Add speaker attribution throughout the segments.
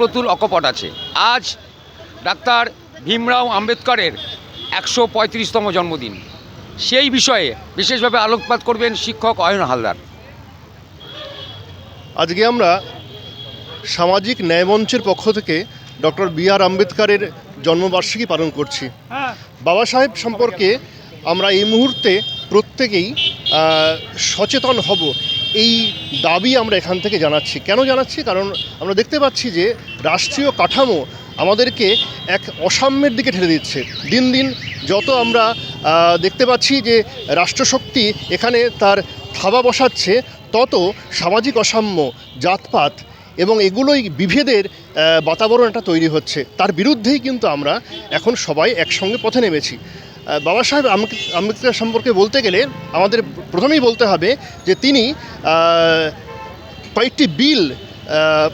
Speaker 1: প্রতুল অকপট আছে। আজ ডাক্তার ভীমরাও আম্বেদকরের একশো পঁয়ত্রিশতম জন্মদিন। সেই বিষয়ে বিশেষভাবে আলোকপাত করবেন শিক্ষক অয়ন হালদার।
Speaker 2: আজকে আমরা সামাজিক ন্যায়মঞ্চের পক্ষ থেকে ডক্টর বি আর আম্বেদকরের জন্মবার্ষিকী পালন করছি। বাবা সাহেব সম্পর্কে আমরা এই মুহূর্তে প্রত্যেকেই সচেতন হব। এই দাবি আমরা এখান থেকে জানাচ্ছি। কেন জানাচ্ছি? কারণ আমরা দেখতে পাচ্ছি যে রাষ্ট্রীয় কাঠামো আমাদেরকে এক অসাম্যের দিকে ঠেলে দিচ্ছে। দিন দিন যত আমরা দেখতে পাচ্ছি যে রাষ্ট্রশক্তি এখানে তার থাবা বসাচ্ছে, তত সামাজিক অসাম্য, জাতপাত এবং এগুলোই বিভেদের বাতাবরণ একটা তৈরি হচ্ছে। তার বিরুদ্ধেই কিন্তু আমরা এখন সবাই একসঙ্গে পথে নেমেছি। বাবা সাহেব আম্বে- আম্বেদকর সম্পর্কে বলতে গেলে আমাদের প্রথমেই বলতে হবে যে তিনি কয়েকটি বিল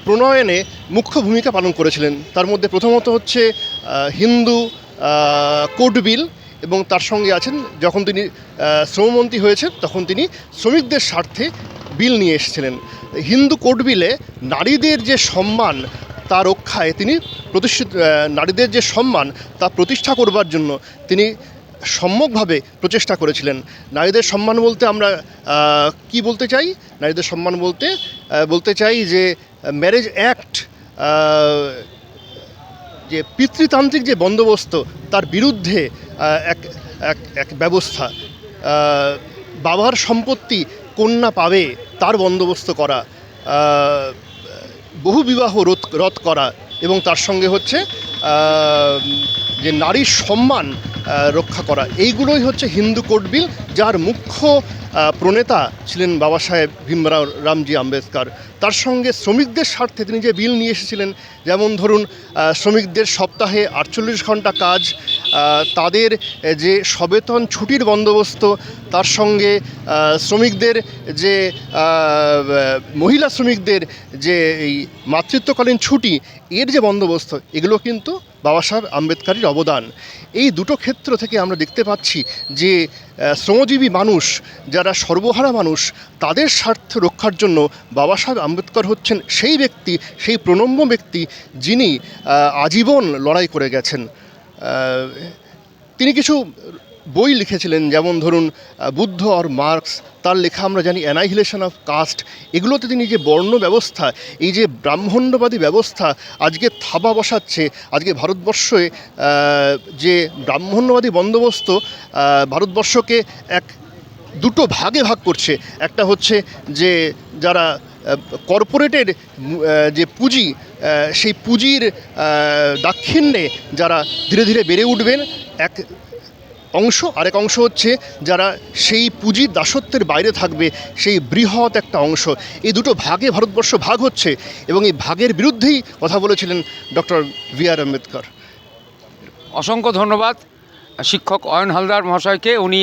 Speaker 2: প্রণয়নে মুখ্য ভূমিকা পালন করেছিলেন। তার মধ্যে প্রথমত হচ্ছে হিন্দু কোড বিল এবং তার সঙ্গে আছেন, যখন তিনি শ্রমমন্ত্রী হয়েছেন, তখন তিনি শ্রমিকদের স্বার্থে বিল নিয়ে এসেছিলেন। হিন্দু কোড বিলে নারীদের যে সম্মান, তা রক্ষায় তিনি প্রতিষ্ঠিত নারীদের যে সম্মান, তা প্রতিষ্ঠা করবার জন্য তিনি সম্যকভাবে প্রচেষ্টা করেছিলেন। নারীদের সম্মান বলতে আমরা কি বলতে চাই? নারীদের সম্মান বলতে বলতে চাই যে ম্যারেজ অ্যাক্ট যে পিতৃতান্ত্রিক যে বন্দোবস্ত, তার বিরুদ্ধে এক এক এক ব্যবস্থা বাবার সম্পত্তি কন্যা পাবে, তার বন্দোবস্ত করা বহু বিবাহ রোধ রদ করা এবং তার সঙ্গে হচ্ছে যে নারীর সম্মান রক্ষা করা, এইগুলোই হচ্ছে হিন্দু কোড বিল, যার মুখ্য প্রণেতা ছিলেন বাবা সাহেব ভীমরাও রামজি আম্বেদকর। তার সঙ্গে শ্রমিকদের স্বার্থে তিনি যে বিল নিয়ে এসেছিলেন, যেমন ধরুন শ্রমিকদের সপ্তাহে আটচল্লিশ ঘণ্টা কাজ তাদের যে সবেতন ছুটির বন্দোবস্ত, তার সঙ্গে শ্রমিকদের যে মহিলা শ্রমিকদের যে এই মাতৃত্বকালীন ছুটি, এর যে বন্দোবস্ত, এগুলো কিন্তু বাবা সাহেব আম্বেদকরের অবদান। এই দুটো ক্ষেত্র থেকে আমরা দেখতে পাচ্ছি যে শ্রমজীবী মানুষ, যারা সর্বহারা মানুষ, তাদের স্বার্থ রক্ষার জন্য বাবা সাহেব আম্বেদকর হচ্ছেন সেই ব্যক্তি, সেই প্রণম্য ব্যক্তি, যিনি আজীবন লড়াই করে গেছেন। তিনি কিছু বই লিখেছিলেন, যেমন ধরুন বুদ্ধ আর মার্কস, তার লেখা আমরা জানি অ্যানাইহিলেশন অফ কাস্ট। এগুলোতে তিনি যে বর্ণ ব্যবস্থা, এই যে ব্রাহ্মণ্যবাদী ব্যবস্থা আজকে থাবা বসাচ্ছে, আজকে ভারতবর্ষে যে ব্রাহ্মণ্যবাদী বন্দোবস্ত ভারতবর্ষকে এক দুটো ভাগে ভাগ করছে। একটা হচ্ছে যে যারা কর্পোরেটের যে পুঁজি সেই পুঁজির দাক্ষিণ্যে যারা ধীরে ধীরে বেড়ে উঠবেন, এক অংশ, আরেক অংশ হচ্ছে যারা সেই পুঁজির দাসত্বের বাইরে থাকবে, সেই বৃহৎ একটা অংশ। এই দুটো ভাগে ভারতবর্ষ ভাগ হচ্ছে এবং এই ভাগের বিরুদ্ধেই কথা বলেছিলেন ডক্টর বি আর আম্বেদকর।
Speaker 1: অসংখ্য ধন্যবাদ, শিক্ষক অয়ন হালদার মহাশয়কে। উনি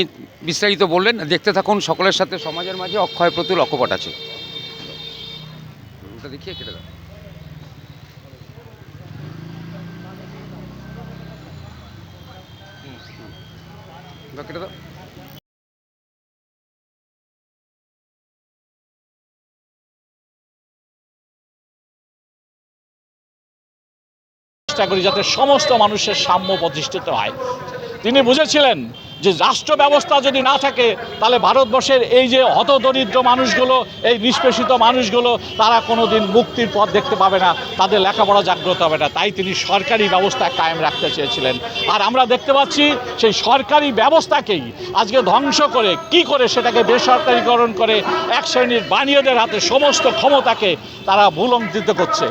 Speaker 1: বিস্তারিত বললেন। দেখতে থাকুন, সকলের সাথে সমাজের মাঝে অক্ষয় প্রতুল অকপট আছে। দেখিয়ে কেটে কেটে দাও
Speaker 3: চেষ্টা করি যাতে সমস্ত মানুষের সাম্য প্রতিষ্ঠিত হয়। তিনি বুঝেছিলেন যে রাষ্ট্র ব্যবস্থা যদি না থাকে, তাহলে ভারতবর্ষের এই যে হতদরিদ্র মানুষগুলো, এই নিষ্পেষিত মানুষগুলো, তারা কোনো দিন মুক্তির পথ দেখতে পাবে না। তাদের লেখাপড়া জাগ্রত হবে না। তাই তিনি সরকারি ব্যবস্থা কায়েম রাখতে চেয়েছিলেন। আর আমরা দেখতে পাচ্ছি, সেই সরকারি ব্যবস্থাকেই আজকে ধ্বংস করে, কি করে সেটাকে বেসরকারীকরণ করে, এক শ্রেণির বানিয়েদের হাতে সমস্ত ক্ষমতাকে তারা ভুলঙ্কিত করছে।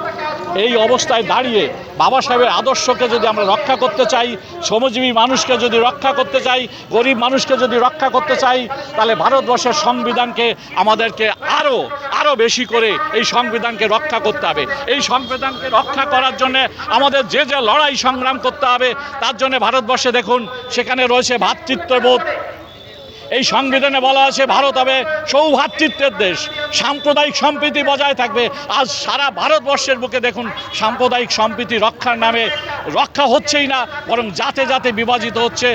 Speaker 3: এই অবস্থায় দাঁড়িয়ে বাবা সাহেবের আদর্শকে যদি আমরা রক্ষা করতে চাই, শ্রমজীবী মানুষকে যদি রক্ষা করতে চাই, গরিব মানুষকে যদি রক্ষা করতে চাই, তাহলে ভারতবর্ষের সংবিধানকে আমাদেরকে আরও আরও বেশি করে এই সংবিধানকে রক্ষা করতে হবে। এই সংবিধানকে রক্ষা করার জন্য আমাদের যে যে লড়াই সংগ্রাম করতে হবে, তার জন্য ভারতবর্ষে দেখুন, সেখানে রয়েছে ভ্রাতৃত্ববোধ এই সংবিধানে বলা আছে, ভারত হবে সৌভাতৃত্বের দেশ। সাম্প্রদায়িক সম্প্রীতি বজায় থাকবে। আজ সারা ভারতবর্ষের বুকে দেখুন, সাম্প্রদায়িক সম্প্রীতি রক্ষার নামে রক্ষা হচ্ছেই না, বরং জাতে জাতে বিভাজিত হচ্ছে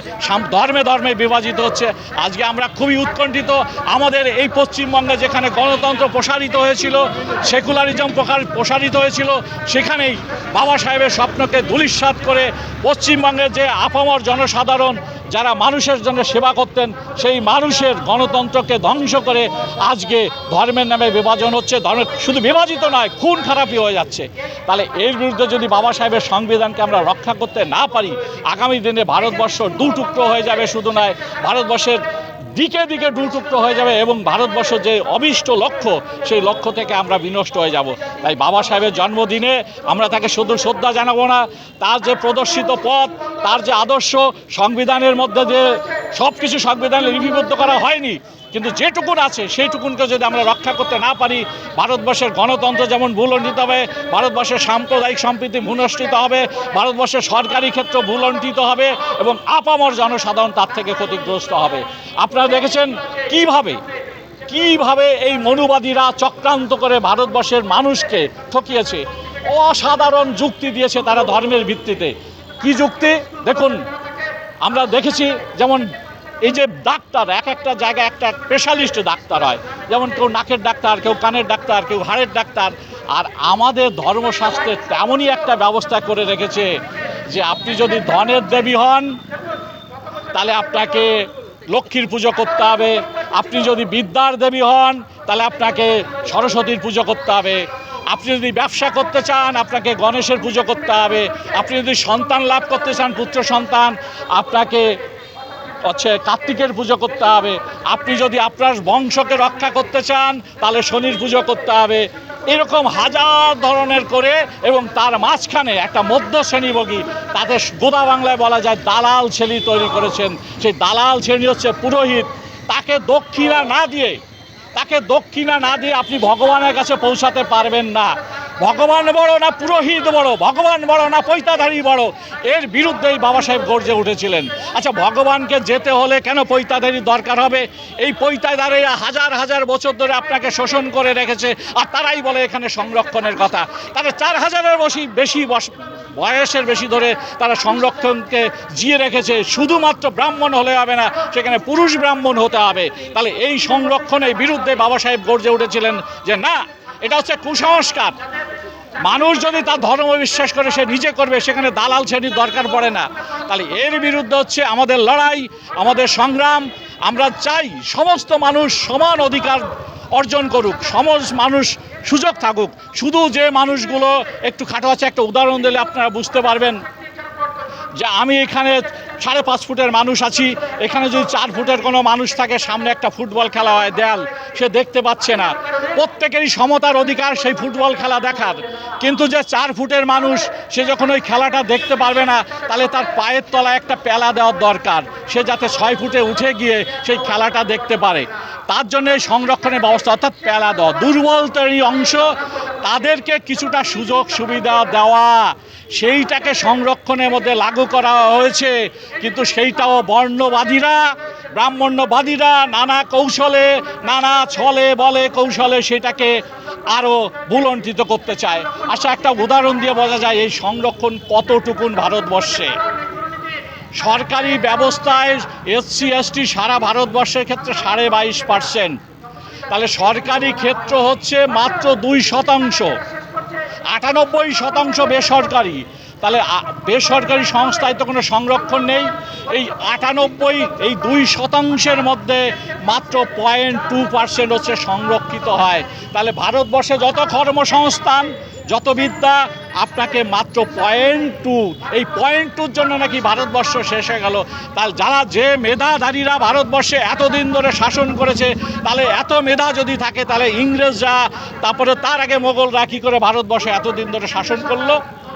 Speaker 3: ধর্মে ধর্মে বিভাজিত হচ্ছে। আজকে আমরা খুবই উৎকণ্ঠিত। আমাদের এই পশ্চিমবঙ্গে যেখানে গণতন্ত্র প্রসারিত হয়েছিল, সেকুলারিজম প্রকার প্রসারিত হয়েছিল, সেখানেই বাবা সাহেবের স্বপ্নকে ধূলিসাৎ করে পশ্চিমবঙ্গের যে আপামর জনসাধারণ, যারা মানুষের জন্য সেবা করতেন, সেই মানুষের গণতন্ত্রকে ধ্বংস করে আজকে ধর্মের নামে বিভাজন হচ্ছে। ধর্ম শুধু বিভাজিত নয়, খুন খারাপই হয়ে যাচ্ছে। তাহলে এর বিরুদ্ধে যদি বাবা সাহেবের সংবিধানকে আমরা রক্ষা করতে না পারি, আগামী দিনে ভারতবর্ষ দু টুকরো হয়ে যাবে শুধু নয়, ভারতবর্ষের দিকে দিকে টুকরো হয়ে যাবে এবং ভারতবর্ষ যে অবিষ্ট লক্ষ্য, সেই লক্ষ্য থেকে আমরা বিনষ্ট হয়ে যাব। তাই বাবা সাহেবের জন্মদিনে আমরা তাকে শুধু শ্রদ্ধা জানাব না, তার যে প্রদর্শিত পথ, তার যে আদর্শ, সংবিধানের মধ্যে যে সব কিছু সংবিধানে লিপিবদ্ধ করা হয়নি কিন্তু যেটুকুন আছে, সেইটুকুনকে যদি আমরা রক্ষা করতে না পারি, ভারতবর্ষের গণতন্ত্র যেমন ভুলণ্ঠিত হবে, ভারতবর্ষের সাম্প্রদায়িক সম্প্রীতি ভূনষ্ঠিত হবে, ভারতবর্ষের সরকারি ক্ষেত্র ভুলণ্ঠিত হবে এবং আপামর জনসাধারণ তার থেকে ক্ষতিগ্রস্ত হবে। আপনারা দেখেছেন কীভাবে কীভাবে এই মনুবাদীরা চক্রান্ত করে ভারতবর্ষের মানুষকে ঠকিয়েছে, অসাধারণ যুক্তি দিয়েছে তারা ধর্মের ভিত্তিতে। কি যুক্তি? দেখুন, আমরা দেখেছি যেমন এই যে ডাক্তার, এক একটা জায়গায় একটা স্পেশালিস্ট ডাক্তার হয়। যেমন কেউ নাকের ডাক্তার, কেউ কানের ডাক্তার, কেউ হাড়ের ডাক্তার। আর আমাদের ধর্মশাস্ত্রে তেমনই একটা ব্যবস্থা করে রেখেছে যে আপনি যদি ধনের দেবী হন, তাহলে আপনাকে লক্ষ্মীর পুজো করতে হবে। আপনি যদি বিদ্যার দেবী হন, তাহলে আপনাকে সরস্বতীর পুজো করতে হবে। আপনি যদি ব্যবসা করতে চান, আপনাকে গণেশের পুজো করতে হবে। আপনি যদি সন্তান লাভ করতে চান, পুত্র সন্তান, আপনাকে হচ্ছে কার্তিকের পুজো করতে হবে। আপনি যদি আপনার বংশকে রক্ষা করতে চান, তাহলে শনির পুজো করতে হবে। এরকম হাজার ধরনের করে এবং তার মাঝখানে একটা মধ্য শ্রেণীভোগী, তাতে গোদা বাংলায় বলা যায় দালাল শ্রেণি তৈরি করেছেন। সেই দালাল শ্রেণি হচ্ছে পুরোহিত। তাকে দক্ষিণা না দিয়ে, তাকে দক্ষিণা না দিয়ে আপনি ভগবানের কাছে পৌঁছাতে পারবেন না। ভগবান বড় না পুরোহিত বড়, ভগবান বড় না পৈতাধারী বড়। এর বিরুদ্ধেই বাবা সাহেব গর্জে উঠেছিলেন। আচ্ছা ভগবানকে যেতে হলে কেন পৈতাধারী দরকার হবে? এই পৈতাধারীরা হাজার হাজার বছর ধরে আপনাকে শোষণ করে রেখেছে, আর তারাই বলে এখানে সংরক্ষণের কথা। তারা চার হাজারের বেশি বস- বয়সের বেশি ধরে তারা সংরক্ষণকে জিয়ে রেখেছে। শুধুমাত্র ব্রাহ্মণ হলে হবে না, সেখানে পুরুষ ব্রাহ্মণ হতে হবে। তাহলে এই সংরক্ষণের বিরুদ্ধে বাবা সাহেব গর্জে উঠেছিলেন যে, না এটা হচ্ছে কুসংস্কার। মানুষ যদি তার ধর্ম বিশ্বাস করে, সে নিজে করবে, সেখানে দালাল শ্রেণির দরকার পড়ে না। তাহলে এর বিরুদ্ধে হচ্ছে আমাদের লড়াই, আমাদের সংগ্রাম। আমরা চাই সমস্ত মানুষ সমান অধিকার অর্জন করুক সমস্ত মানুষ সুযোগ থাকুক। শুধু যে মানুষগুলো একটু খাটো আছে, একটা উদাহরণ দিলে আপনারা বুঝতে পারবেন যে আমি এখানে সাড়ে পাঁচ ফুটের মানুষ আছি। এখানে যদি চার ফুটের কোনো মানুষ থাকে, সামনে একটা ফুটবল খেলা হয়, দেয়াল, সে দেখতে পাচ্ছে না। প্রত্যেকেরই সমতার অধিকার সেই ফুটবল খেলা দেখার। কিন্তু যে চার ফুটের মানুষ, সে যখন ওই খেলাটা দেখতে পারবে না, তাহলে তার পায়ের তলায় একটা পেলা দেওয়ার দরকার। সে যাতে ছয় ফুটে উঠে গিয়ে সেই খেলাটা দেখতে পারে। তার জন্য এই সংরক্ষণের ব্যবস্থা, অর্থাৎ পেলা দেওয়া। দুর্বল তৈরি অংশ, তাদেরকে কিছুটা সুযোগ সুবিধা দেওয়া। সেইটাকে সংরক্ষণের মধ্যে লাগু করা হয়েছে। কিন্তু সেইটাও বর্ণবাদীরা, ব্রাহ্মণ্যবাদীরা নানা কৌশলে, নানা ছলে বলে কৌশলে সেটাকে আরও ভুলণ্ঠিত করতে চায়। আচ্ছা একটা উদাহরণ দিয়ে বোঝা যায় এই সংরক্ষণ কতটুকুন ভারতবর্ষে। সরকারি ব্যবস্থায় এসসি, এসটি সারা ভারতবর্ষের ক্ষেত্রে সাড়ে বাইশ পার্সেন্ট। তাহলে সরকারি ক্ষেত্র হচ্ছে মাত্র দুই শতাংশ। আটানব্বই শতাংশ বেসরকারি। তাহলে বেসরকারি সংস্থায় তো কোনো সংরক্ষণ নেই। এই আটানব্বই, এই দুই শতাংশের মধ্যে মাত্র পয়েন্ট টু পার্সেন্ট হচ্ছে সংরক্ষিত হয়। তাহলে ভারতবর্ষে যত কর্মসংস্থান, যত বিদ্যা, আপনাকে মাত্র পয়েন্ট টু এই পয়েন্ট টুর জন্য নাকি ভারতবর্ষ শেষ হয়ে গেল। তাহলে যারা যে মেধাধারীরা ভারতবর্ষে এতদিন ধরে শাসন করেছে, তাহলে এত মেধা যদি থাকে, তাহলে ইংরেজরা, তারপরে তার আগে মোগলরা কী করে ভারতবর্ষে এতদিন ধরে শাসন করল?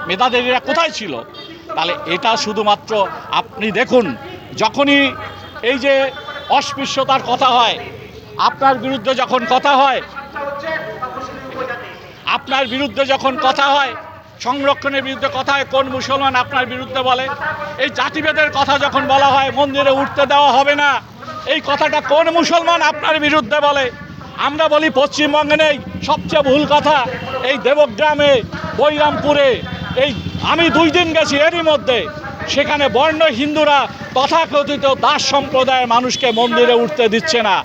Speaker 3: মেধাধারীরা কোথায় ছিল? তাহলে এটা শুধুমাত্র আপনি দেখুন, যখনই এই যে অস্পৃশ্যতার কথা হয়, আপনার বিরুদ্ধে যখন কথা হয়, আপনার বিরুদ্ধে যখন কথা হয়, সংরক্ষণের বিরুদ্ধে কথা হয়, কোন মুসলমান আপনার বিরুদ্ধে বলে? এই জাতিভেদের কথা যখন বলা হয়, মন্দিরে উঠতে দেওয়া হবে না, এই কথাটা কোন মুসলমান আপনার বিরুদ্ধে বলে? আমরা বলি পশ্চিমবঙ্গে নেই, সবচেয়ে ভুল কথা এই দেবগ্রামে, বৈরামপুরে এই, আমি দুই দিন গেছি এরই মধ্যে। সেখানে বর্ণ হিন্দুরা তথাকথিত দাস সম্প্রদায়ের মানুষকে মন্দিরে উঠতে দিচ্ছে না।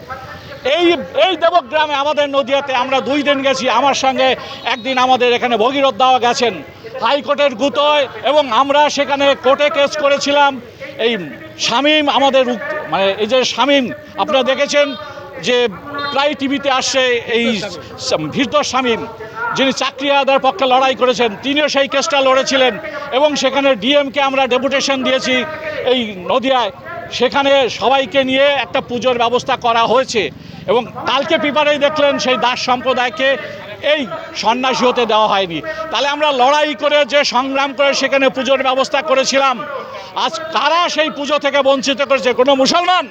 Speaker 3: এই এই দেবগ্রামে, আমাদের নদিয়াতে আমরা দুই দিন গেছি। আমার সঙ্গে একদিন আমাদের এখানে ভগীরথ দাওয়া গেছেন। হাইকোর্টের গুতোয় এবং আমরা সেখানে কোর্টে কেস করেছিলাম। এই শামীম আমাদের মানে এই যে শামীম, আপনারা দেখেছেন যে প্রায় টিভিতে আসছে এই ভীরদর শামীম। যিনি চাকরি আদার পক্ষে লড়াই করেছেন, তিনিও সেই কেসটা লড়েছিলেন এবং সেখানে ডিএমকে আমরা ডেপুটেশন দিয়েছি এই নদিয়ায়। সেখানে সবাইকে নিয়ে একটা পুজোর ব্যবস্থা করা হয়েছে এবং কালকে পেপারেই দেখলেন সেই দাস সম্প্রদায়কে এই সন্ন্যাসী হতে দেওয়া হয়নি। তাহলে আমরা লড়াই করে যে সংগ্রাম করে সেখানে পুজোর ব্যবস্থা করেছিলাম, আজ কারা সেই পুজো থেকে বঞ্চিত করেছে? কোনো মুসলমান?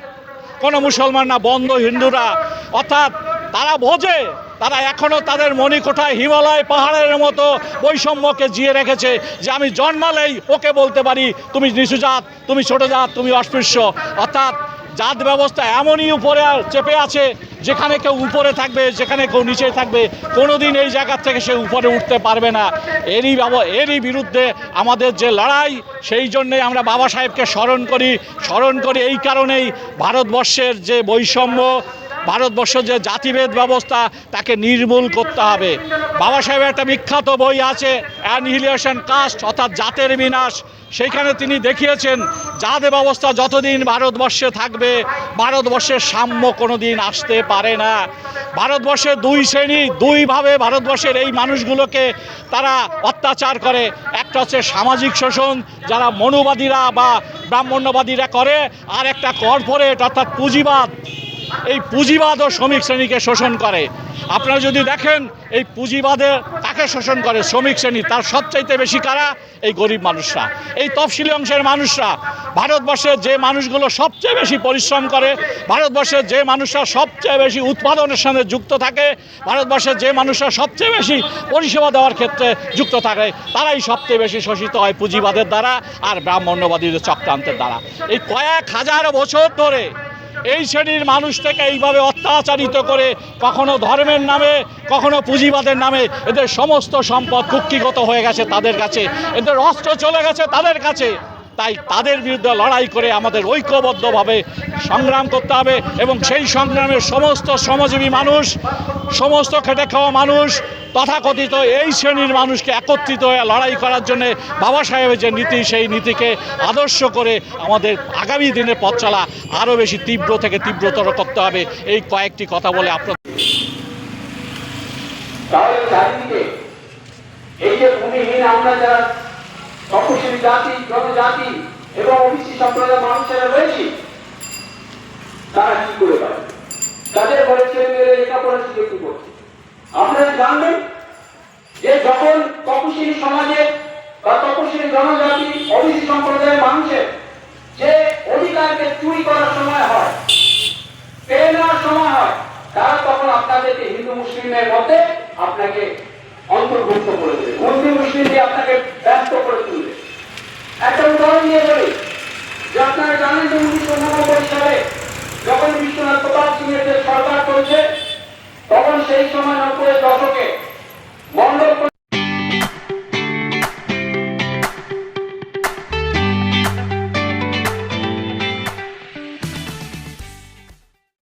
Speaker 3: কোনো মুসলমান না, বন্ধ হিন্দুরা। অর্থাৎ তারা বোঝে তারা এখনও তাদের মণিকোঠায় হিমালয় পাহাড়ের মতো বৈষম্যকে জিয়ে রেখেছে যে আমি জন্মালেই ওকে বলতে পারি, তুমি নিচু জাত, তুমি ছোট জাত, তুমি অস্পৃশ্য। অর্থাৎ জাত ব্যবস্থা এমনই উপরে চেপে আছে, যেখানে কেউ উপরে থাকবে, যেখানে কেউ নিচে থাকবে, কোনোদিন এই জায়গার থেকে সে উপরে উঠতে পারবে না। এরই এরই বিরুদ্ধে আমাদের যে লড়াই, সেই জন্যে আমরা বাবা সাহেবকে স্মরণ করি। স্মরণ করি এই কারণেই ভারতবর্ষের যে বৈষম্য ভারতবর্ষের যে জাতিভেদ ব্যবস্থা, তাকে নির্মূল করতে হবে। বাবা সাহেবের একটা বিখ্যাত বই আছে অ্যানহিলিয়েশন কাস্ট অর্থাৎ জাতের বিনাশ। সেইখানে তিনি দেখিয়েছেন, জাত ব্যবস্থা যতদিন ভারতবর্ষে থাকবে, ভারতবর্ষের সাম্য কোনো দিন আসতে পারে না। ভারতবর্ষে দুই শ্রেণি, দুইভাবে ভারতবর্ষের এই মানুষগুলোকে তারা অত্যাচার করে। একটা হচ্ছে সামাজিক শোষণ, যারা মনুবাদীরা বা ব্রাহ্মণ্যবাদীরা করে, আর একটা কর্পোরেট, অর্থাৎ পুঁজিবাদ। এই পুঁজিবাদ ও শ্রমিক শ্রেণীকে শোষণ করে। আপনারা যদি দেখেন, এই পুঁজিবাদে কাকে শোষণ করে শ্রমিক শ্রেণি, তার সবচাইতে বেশি কারা? এই গরিব মানুষরা। এই তফসিলি অংশের মানুষরা। ভারতবর্ষের যে মানুষগুলো সবচেয়ে বেশি পরিশ্রম করে ভারতবর্ষের যে মানুষরা সবচেয়ে বেশি উৎপাদনের সঙ্গে যুক্ত থাকে ভারতবর্ষের যে মানুষরা সবচেয়ে বেশি পরিষেবা দেওয়ার ক্ষেত্রে যুক্ত থাকে, তারাই সবচেয়ে বেশি শোষিত হয় পুঁজিবাদের দ্বারা আর ব্রাহ্মণ্যবাদীদের চক্রান্তের দ্বারা। এই কয়েক হাজার বছর ধরে এই শ্রেণির মানুষ থেকে এইভাবে অত্যাচারিত করে কখনো ধর্মের নামে, কখনো পুঁজিবাদের নামে এদের সমস্ত সম্পদ কুক্ষিগত হয়ে গেছে তাদের কাছে। এদের অস্ত্র চলে গেছে তাদের কাছে। তাই তাদের বিরুদ্ধে লড়াই করে আমাদের ঐক্যবদ্ধভাবে সংগ্রাম করতে হবে এবং সেই সংগ্রামের সমস্ত শ্রমজীবী মানুষ, সমস্ত খেটে খাওয়া মানুষ তথাকথিত এই শ্রেণির মানুষকে একত্রিত হয়ে লড়াই করার জন্য বাবা সাহেবের যে নীতি, সেই নীতিকে আদর্শ করে আমাদের আগামী দিনে পথ চলা আরও বেশি তীব্র থেকে তীব্রতর করতে হবে। এই কয়েকটি কথা বলে আপনার
Speaker 4: এই যে ভূমিহীন আমরা যারা তপশিলি জাতি জনজাতি এবং ওবিসি সম্প্রদায়ের মানুষেরা রয়েছি, তারা কি করে পারে? তাদের ঘরে ছেলে মেয়েরা লেখাপড়ার সুযোগ কি করছে? আপনারা জানবেন যে যখন তপশিলি সমাজে বা তপশিলি জনজাতি ওবিসি সম্প্রদায়ের মানুষের যে অধিকারকে চুরি করার সময় হয়, পেয়ে নেওয়ার সময় হয়, তারা তখন আপনাদেরকে হিন্দু মুসলিমের মধ্যে আপনাকে অন্তর্ভুক্ত করে দেবে। হিন্দু, মুসলিম দিয়ে আপনাকে ব্যস্ত করে তুলবে। একটা উদাহরণ দিয়ে বলি, যে আপনারা জানেন যে উনিশশো উননব্বই সালে যখন বিশ্বনাথ প্রতাপ সিং এর সরকার চলছে তখন সেই সময় নব্বই দশকে মন্ডল